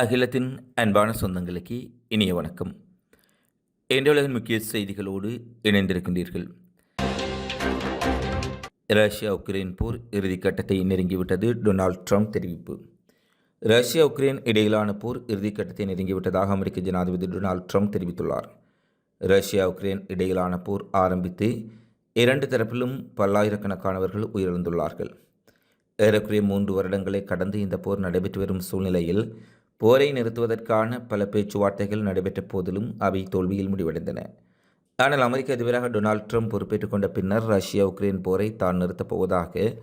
அகிலத்தின் அன்பான சொந்தங்களுக்கு இனிய வணக்கம். இன்றைய உலகின் முக்கிய செய்திகளோடு இணைந்திருக்கின்றீர்கள். ரஷ்யா உக்ரைன் போர் இறுதிக்கட்டத்தை நெருங்கிவிட்டது டொனால்ட் ட்ரம்ப் தெரிவிப்பு. ரஷ்யா உக்ரைன் இடையிலான போர் இறுதிக்கட்டத்தை நெருங்கிவிட்டதாக அமெரிக்க ஜனாதிபதி டொனால்ட் ட்ரம்ப் தெரிவித்துள்ளார். ரஷ்யா உக்ரைன் இடையிலான போர் ஆரம்பித்து இரண்டு தரப்பிலும் பல்லாயிரக்கணக்கானவர்கள் உயிரிழந்துள்ளார்கள். ஏறக்குறைய மூன்று வருடங்களை கடந்து இந்த போர் நடைபெற்று வரும் சூழ்நிலையில் போரை நிறுத்துவதற்கான பல பேச்சுவார்த்தைகள் நடைபெற்ற போதிலும் அவை தோல்வியில் முடிவடைந்தன. ஆனால் அமெரிக்க அதிபராக டொனால்ட் ட்ரம்ப் பொறுப்பேற்றுக் கொண்ட பின்னர் ரஷ்யா உக்ரைன் போரை தான் நிறுத்தப் போவதாக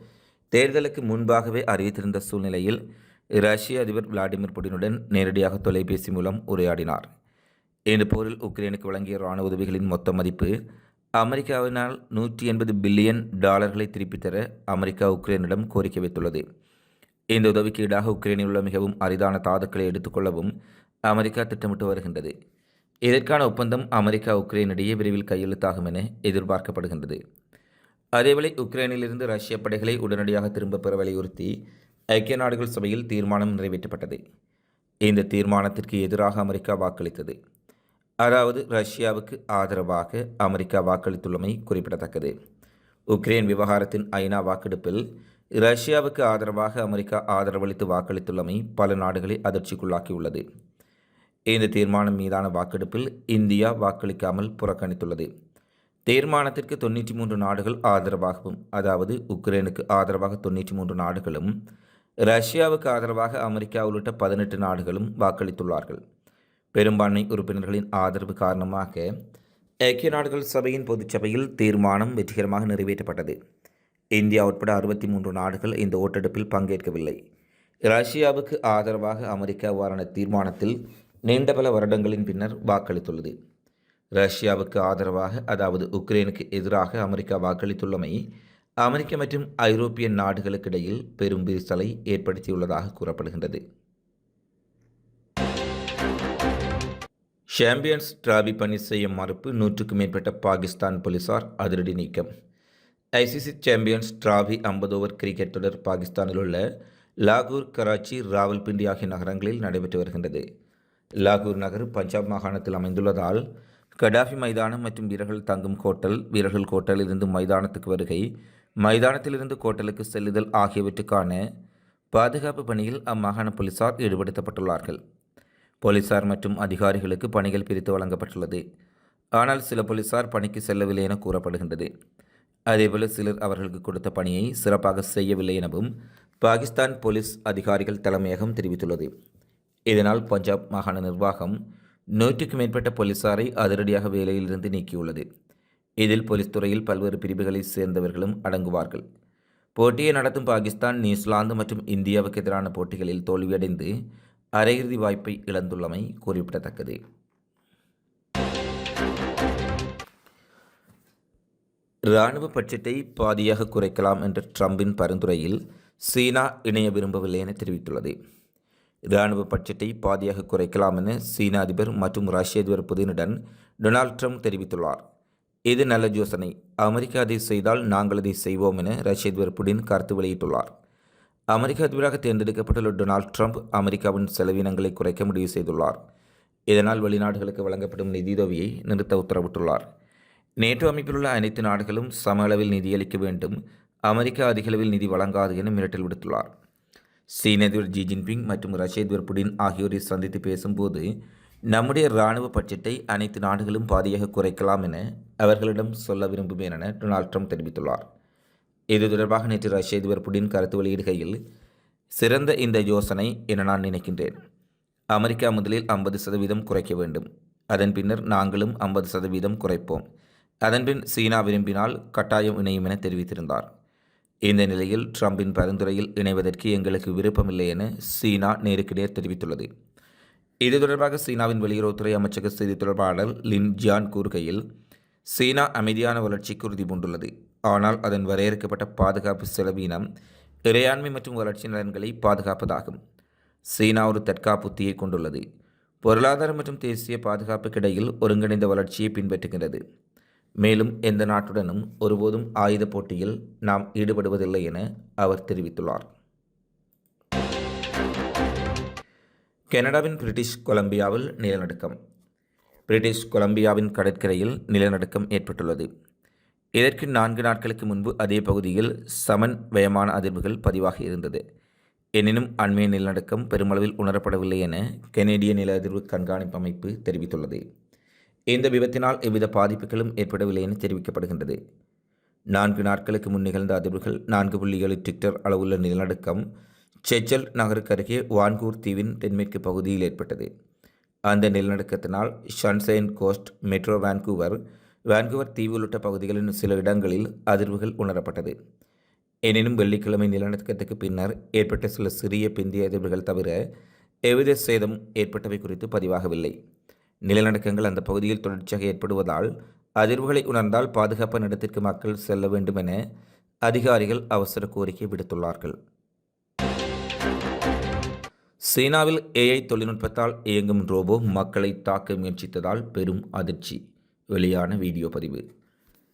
தேர்தலுக்கு முன்பாகவே அறிவித்திருந்த சூழ்நிலையில் ரஷ்ய அதிபர் விளாடிமிர் புடினுடன் நேரடியாக தொலைபேசி மூலம் உரையாடினார். இந்த போரில் உக்ரைனுக்கு வழங்கிய இராணுவ உதவிகளின் மொத்த மதிப்பு அமெரிக்காவினால் நூற்றி எண்பது பில்லியன் டாலர்களை திருப்பித் தர அமெரிக்கா உக்ரைனிடம் கோரிக்கை வைத்துள்ளது. இந்த உதவிக்கு ஈடாக உக்ரைனில் உள்ள மிகவும் அரிதான தாதுக்களை எடுத்துக்கொள்ளவும் அமெரிக்கா திட்டமிட்டு வருகின்றது. இதற்கான ஒப்பந்தம் அமெரிக்கா உக்ரைன் இடையே விரைவில் கையெழுத்தாகும் என எதிர்பார்க்கப்படுகின்றது. அதேவேளை உக்ரைனிலிருந்து ரஷ்ய படைகளை உடனடியாக திரும்பப் பெற வலியுறுத்தி ஐக்கிய நாடுகள் சபையில் தீர்மானம் நிறைவேற்றப்பட்டது. இந்த தீர்மானத்திற்கு எதிராக அமெரிக்கா வாக்களித்தது. அதாவது ரஷ்யாவுக்கு ஆதரவாக அமெரிக்கா வாக்களித்துள்ளமை குறிப்பிடத்தக்கது. உக்ரைன் விவகாரத்தின் ஐநா வாக்கெடுப்பில் ரஷ்யாவுக்கு ஆதரவாக அமெரிக்கா ஆதரவளித்து வாக்களித்துள்ளமை பல நாடுகளை அதிர்ச்சிக்குள்ளாக்கியுள்ளது. இந்த தீர்மானம் மீதான வாக்கெடுப்பில் இந்தியா வாக்களிக்காமல் புறக்கணித்துள்ளது. தீர்மானத்திற்கு தொண்ணூற்றி மூன்று நாடுகள் ஆதரவாகவும் அதாவது உக்ரைனுக்கு ஆதரவாக தொண்ணூற்றி மூன்று நாடுகளும் ரஷ்யாவுக்கு ஆதரவாக அமெரிக்கா உள்ளிட்ட பதினெட்டு நாடுகளும் வாக்களித்துள்ளார்கள். பெரும்பான்மை உறுப்பினர்களின் ஆதரவு காரணமாக ஐக்கிய நாடுகள் சபையின் பொதுச்சபையில் தீர்மானம் வெற்றிகரமாக நிறைவேற்றப்பட்டது. இந்தியா உட்பட அறுபத்தி மூன்று நாடுகள் இந்த ஓட்டெடுப்பில் பங்கேற்கவில்லை. ரஷ்யாவுக்கு ஆதரவாக அமெரிக்கா வாரான தீர்மானத்தில் நீண்ட பல வருடங்களின் பின்னர் வாக்களித்துள்ளது. ரஷ்யாவுக்கு ஆதரவாக அதாவது உக்ரைனுக்கு எதிராக அமெரிக்கா வாக்களித்துள்ளமை அமெரிக்க மற்றும் ஐரோப்பிய நாடுகளுக்கிடையில் பெரும் விரிசலை ஏற்படுத்தியுள்ளதாக கூறப்படுகின்றது. சாம்பியன்ஸ் டிராபி பணி செய்ய மறுப்பு நூற்றுக்கும் மேற்பட்ட பாகிஸ்தான் போலீசார் அதிரடி நீக்கம். ஐசிசி சாம்பியன்ஸ் டிராபி ஐம்பது ஓவர் கிரிக்கெட் தொடர் பாகிஸ்தானில் உள்ள லாகூர் கராச்சி ராவல்பிண்டி ஆகிய நகரங்களில் நடைபெற்று வருகின்றது. லாகூர் நகர் பஞ்சாப் மாகாணத்தில் அமைந்துள்ளதால் கடாஃபி மைதானம் மற்றும் வீரர்கள் தங்கும் கோட்டல் வீரர்கள் கோட்டலிலிருந்து மைதானத்துக்கு வருகை மைதானத்திலிருந்து கோட்டலுக்கு செல்லுதல் ஆகியவற்றுக்கான பாதுகாப்பு பணியில் அம்மாகாண போலீசார் ஈடுபடுத்தப்பட்டுள்ளார்கள். போலீசார் மற்றும் அதிகாரிகளுக்கு பணிகள் பிரித்து வழங்கப்பட்டுள்ளது. ஆனால் சில போலீசார் பணிக்கு செல்லவில்லை என கூறப்படுகின்றது. அதேபோல சிலர் அவர்களுக்கு கொடுத்த பணியை சிறப்பாக செய்யவில்லை எனவும் பாகிஸ்தான் போலீஸ் அதிகாரிகள் தலைமையகம் தெரிவித்துள்ளது. இதனால் பஞ்சாப் மாகாண நிர்வாகம் நூற்றுக்கு மேற்பட்ட போலீசாரை அதிரடியாக வேலையிலிருந்து நீக்கியுள்ளது. இதில் போலீஸ் துறையில் பல்வேறு பிரிவுகளைச் சேர்ந்தவர்களும் அடங்குவார்கள். போட்டியை நடத்தும் பாகிஸ்தான் நியூசிலாந்து மற்றும் இந்தியாவுக்கு எதிரான போட்டிகளில் தோல்வியடைந்து அரையிறுதி வாய்ப்பை இழந்துள்ளமை குறிப்பிடத்தக்கது. இராணுவ பட்ஜெட்டை பாதியாக குறைக்கலாம் என்ற ட்ரம்பின் பரிந்துரையில் சீனா இணைய விரும்பவில்லை என தெரிவித்துள்ளது. இராணுவ பட்ஜெட்டை பாதியாக குறைக்கலாம் என சீன அதிபர் மற்றும் ரஷ்ய அதிபர் புதினுடன் டொனால்ட் ட்ரம்ப் தெரிவித்துள்ளார். இது நல்ல யோசனை. அமெரிக்கா அதை செய்தால் நாங்கள் அதை செய்வோம் என ரஷ்ய அதிபர் புடின் கருத்து வெளியிட்டுள்ளார். அமெரிக்க அதிபராக தேர்ந்தெடுக்கப்பட்டுள்ள டொனால்ட் ட்ரம்ப் அமெரிக்காவின் செலவினங்களை குறைக்க முடிவு செய்துள்ளார். இதனால் வெளிநாடுகளுக்கு வழங்கப்படும் நிதியுதவியை நிறுத்த உத்தரவிட்டுள்ளார். நேட்டோ அமைப்பிலுள்ள அனைத்து நாடுகளும் சம அளவில் நிதியளிக்க வேண்டும். அமெரிக்கா அதிகளவில் நிதி வழங்காது என மிரட்டல் விடுத்துள்ளார். சீன அதிபர் ஜி ஜின்பிங் மற்றும் ரஷ்ய அதிபர் புடின் ஆகியோரை சந்தித்து பேசும்போது நம்முடைய இராணுவ பட்ஜெட்டை அனைத்து நாடுகளும் பாதியாக குறைக்கலாம் என அவர்களிடம் சொல்ல விரும்புவேன் என டொனால்ட் ட்ரம்ப் தெரிவித்துள்ளார். இது தொடர்பாக நேற்று ரஷ்ய அதிபர் புடின் கருத்து வெளியிடுகையில் சிறந்த இந்த யோசனை என நான் நினைக்கின்றேன். அமெரிக்கா முதலில் ஐம்பது சதவீதம் குறைக்க வேண்டும். அதன் பின்னர் நாங்களும் ஐம்பது சதவீதம் குறைப்போம். அதன்பின் சீனா விரும்பினால் கட்டாயம் இணையும் என தெரிவித்திருந்தார். இந்த நிலையில் ட்ரம்பின் பரிந்துரையில் இணைவதற்கு எங்களுக்கு விருப்பமில்லை என சீனா நேருக்கிடையே தெரிவித்துள்ளது. இது தொடர்பாக சீனாவின் வெளியுறவுத்துறை அமைச்சக செய்தி தொடர்பாளர் லின் ஜியான் கூறுகையில் சீனா அமைதியான வளர்ச்சிக்கு உறுதி பூண்டுள்ளது. ஆனால் அதன் வரையறுக்கப்பட்ட பாதுகாப்பு செலவீனம் இறையாண்மை மற்றும் வளர்ச்சி நலன்களை பாதுகாப்பதாகும். சீனா ஒரு தற்காப்புத்தியை கொண்டுள்ளது. பொருளாதார மற்றும் தேசிய பாதுகாப்புக்கிடையில் ஒருங்கிணைந்த வளர்ச்சியை பின்பற்றுகிறது மேலும் எந்த நாட்டுடனும் ஒருபோதும் ஆயுத போட்டியில் நாம் ஈடுபடுவதில்லை என அவர் தெரிவித்துள்ளார். கனடாவின் பிரிட்டிஷ் கொலம்பியாவில் நிலநடுக்கம். பிரிட்டிஷ் கொலம்பியாவின் கடற்கரையில் நிலநடுக்கம் ஏற்பட்டுள்ளது. இதற்கு நான்கு நாட்களுக்கு முன்பு அதே பகுதியில் சமன் வயமான அதிர்வுகள் பதிவாகி இருந்தது. எனினும் அண்மைய நிலநடுக்கம் பெருமளவில் உணரப்படவில்லை என கெனேடிய நில அதிர்வு கண்காணிப்பு அமைப்பு தெரிவித்துள்ளது. இந்த விபத்தினால் எவ்வித பாதிப்புகளும் ஏற்படவில்லை என தெரிவிக்கப்படுகின்றது. நான்கு நாட்களுக்கு முன் நிகழ்ந்த அதிர்வுகள் நான்கு புள்ளி ஏழு டிக்டர் அளவுள்ள நிலநடுக்கம் செச்சல் நகருக்கு அருகே வான்கூர் தீவின் தென்மேற்கு பகுதியில் ஏற்பட்டது. அந்த நிலநடுக்கத்தினால் Sunshine Coast Metro Vancouver Vancouver தீவு உள்ளிட்ட பகுதிகளின் சில இடங்களில் அதிர்வுகள் உணரப்பட்டது. எனினும் வெள்ளிக்கிழமை நிலநடுக்கத்துக்கு பின்னர் ஏற்பட்ட சில சிறிய பிந்திய அதிர்வுகள் தவிர எவ்வித சேதம் ஏற்பட்டவை குறித்து பதிவாகவில்லை. நிலநடுக்கங்கள் அந்த பகுதியில் தொடர்ச்சியாக ஏற்படுவதால் அதிர்வுகளை உணர்ந்தால் பாதுகாப்பான இடத்திற்கு மக்கள் செல்ல வேண்டும் என அதிகாரிகள் அவசர கோரிக்கை விடுத்துள்ளார்கள். சீனாவில் ஏஐ தொழில்நுட்பத்தால் இயங்கும் ரோபோ மக்களை தாக்க முயற்சித்ததால் பெரும் அதிர்ச்சி. வெளியான வீடியோ பதிவு.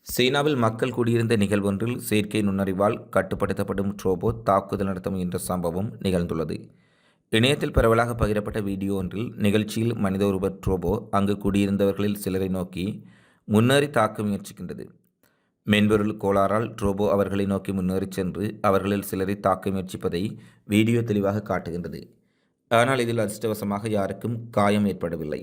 சீனாவில் மக்கள் கூடியிருந்த நிகழ்வொன்றில் செயற்கை நுண்ணறிவால் கட்டுப்படுத்தப்படும் ரோபோ தாக்குதல் நடத்த முயன்ற சம்பவம் நிகழ்ந்துள்ளது. இணையத்தில் பரவலாக பகிரப்பட்ட வீடியோ ஒன்றில் நிகழ்ச்சியில் மனித ஒருவர் ட்ரோபோ அங்கு கூடியிருந்தவர்களில் சிலரை நோக்கி முன்னேறி தாக்க முயற்சிக்கின்றது. மென்பொருள் கோளாறால் ட்ரோபோ அவர்களை நோக்கி முன்னேறி சென்று அவர்களில் சிலரை தாக்க முயற்சிப்பதை வீடியோ தெளிவாக காட்டுகின்றது. ஆனால் இதில் அதிர்ஷ்டவசமாக யாருக்கும் காயம் ஏற்படவில்லை.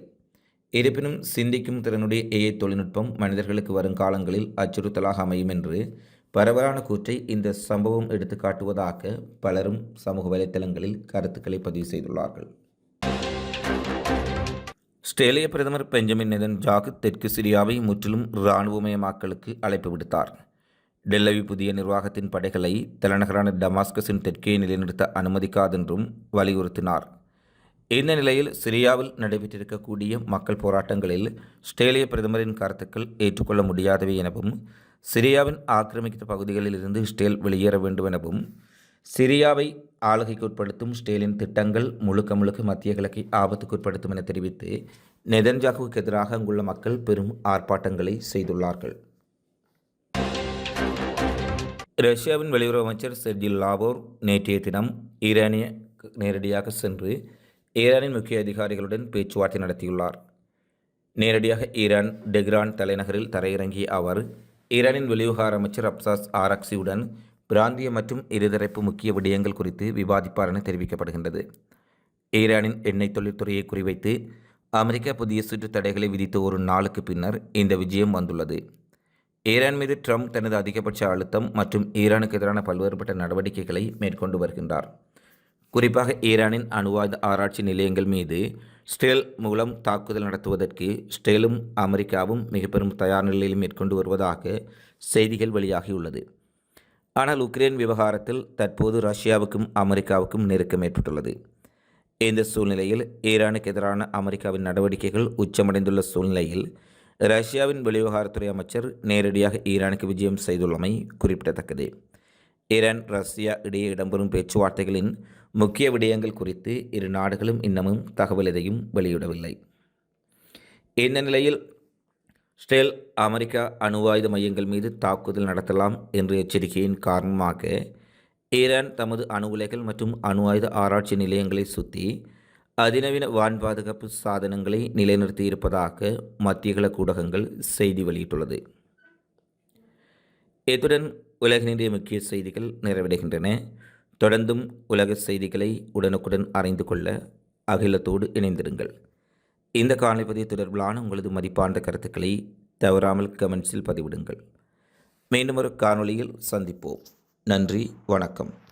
இருப்பினும் சிந்திக்கும் திறனுடைய ஏஐ தொழில்நுட்பம் மனிதர்களுக்கு வரும் காலங்களில் அச்சுறுத்தலாக அமையும் என்று பரவலான கூற்றை இந்த சம்பவம் எடுத்து காட்டுவதாக பலரும் சமூக வலைத்தளங்களில் கருத்துக்களை பதிவு செய்துள்ளார்கள். ஆஸ்திரேலிய பிரதமர் பெஞ்சமின் நெதன்ஜாக் தெற்கு சிரியாவை முற்றிலும் இராணுவமயமாக்கலுக்கு அழைப்பு விடுத்தார். டெல்லவி புதிய நிர்வாகத்தின் படைகளை தலைநகரான டமாஸ்கஸின் தெற்கே நிலைநிறுத்த அனுமதிக்காதென்றும் வலியுறுத்தினார். இந்த நிலையில் சிரியாவில் நடைபெற்றிருக்கக்கூடிய மக்கள் போராட்டங்களில் ஆஸ்திரேலிய பிரதமரின் கருத்துக்கள் ஏற்றுக்கொள்ள முடியாதவை எனவும் சிரியாவின் ஆக்கிரமித்த பகுதிகளில் இருந்து ஸ்டேல் வெளியேற வேண்டும் எனவும் சிரியாவை ஆளுகைக்கு உட்படுத்தும் ஸ்டேலின் திட்டங்கள் முழுக்க முழுக்க மத்திய கிழக்கை ஆபத்துக்கு உட்படுத்தும் என தெரிவித்து நெதன்ஜாகுவுக்கு எதிராக அங்குள்ள மக்கள் பெரும் ஆர்ப்பாட்டங்களை செய்துள்ளார்கள். ரஷ்யாவின் வெளியுறவு அமைச்சர் செர்ஜி லாவோர் நேற்றைய தினம் ஈரானிய நேரடியாக சென்று ஈரானின் முக்கிய அதிகாரிகளுடன் பேச்சுவார்த்தை நடத்தியுள்ளார். நேரடியாக ஈரான் டெக்ரான் தலைநகரில் தரையிறங்கிய அவர் ஈரானின் வெளிவிவகார அமைச்சர் அப்சாஸ் ஆரக்சியுடன் பிராந்திய மற்றும் இருதரப்பு முக்கிய விடயங்கள் குறித்து விவாதிப்பார் என தெரிவிக்கப்படுகின்றது. ஈரானின் எண்ணெய் தொழில்துறையை குறிவைத்து அமெரிக்கா புதிய சுற்று தடைகளை விதித்த ஒரு நாளுக்கு பின்னர் இந்த விஜயம் வந்துள்ளது. ஈரான் மீது ட்ரம்ப் தனது அதிகபட்ச அழுத்தம் மற்றும் ஈரானுக்கு எதிரான பல்வேறுபட்ட நடவடிக்கைகளை மேற்கொண்டு வருகின்றார். குறிப்பாக ஈரானின் அணுவாயுத ஆராய்ச்சி நிலையங்கள் மீது ஸ்டேல் மூலம் தாக்குதல் நடத்துவதற்கு ஸ்டேலும் அமெரிக்காவும் மிக பெரும் தயார் நிலையில் மேற்கொண்டு வருவதாக செய்திகள் வெளியாகியுள்ளது. ஆனால் உக்ரைன் விவகாரத்தில் தற்போது ரஷ்யாவுக்கும் அமெரிக்காவுக்கும் நெருக்கம் ஏற்பட்டுள்ளது. இந்த சூழ்நிலையில் ஈரானுக்கு எதிரான அமெரிக்காவின் நடவடிக்கைகள் உச்சமடைந்துள்ள சூழ்நிலையில் ரஷ்யாவின் வெளிவிவகாரத்துறை அமைச்சர் நேரடியாக ஈரானுக்கு விஜயம் செய்துள்ளமை குறிப்பிடத்தக்கது. ஈரான் ரஷ்யா இடையே இடம்பெறும் பேச்சுவார்த்தைகளின் முக்கிய விடயங்கள் குறித்து இரு நாடுகளும் இன்னமும் தகவல் எதையும் வெளியிடவில்லை. இந்த நிலையில் ஸ்டேல் அமெரிக்கா அணுவாயுத மையங்கள் மீது தாக்குதல் நடத்தலாம் என்ற எச்சரிக்கையின் காரணமாக ஈரான் தமது அணு உலைகள் மற்றும் அணு ஆயுத ஆராய்ச்சி நிலையங்களை சுற்றி அதிநவீன வான் பாதுகாப்பு சாதனங்களை நிலைநிறுத்தி இருப்பதாக மத்திய கிழக்கு ஊடகங்கள் செய்தி வெளியிட்டுள்ளது. இத்துடன் உலகினுடைய முக்கிய செய்திகள் நிறைவடைகின்றன. தொடர்ந்தும் உலக செய்திகளை உடனுக்குடன் அறிந்து கொள்ள அகிலத்தோடு இணைந்திருங்கள். இந்த காலைப்பதிவு தொடர்பிலான உங்களது மதிப்பார்ந்த கருத்துக்களை தவறாமல் கமெண்ட்ஸில் பதிவிடுங்கள். மீண்டும் ஒரு காணொளியில் சந்திப்போம். நன்றி வணக்கம்.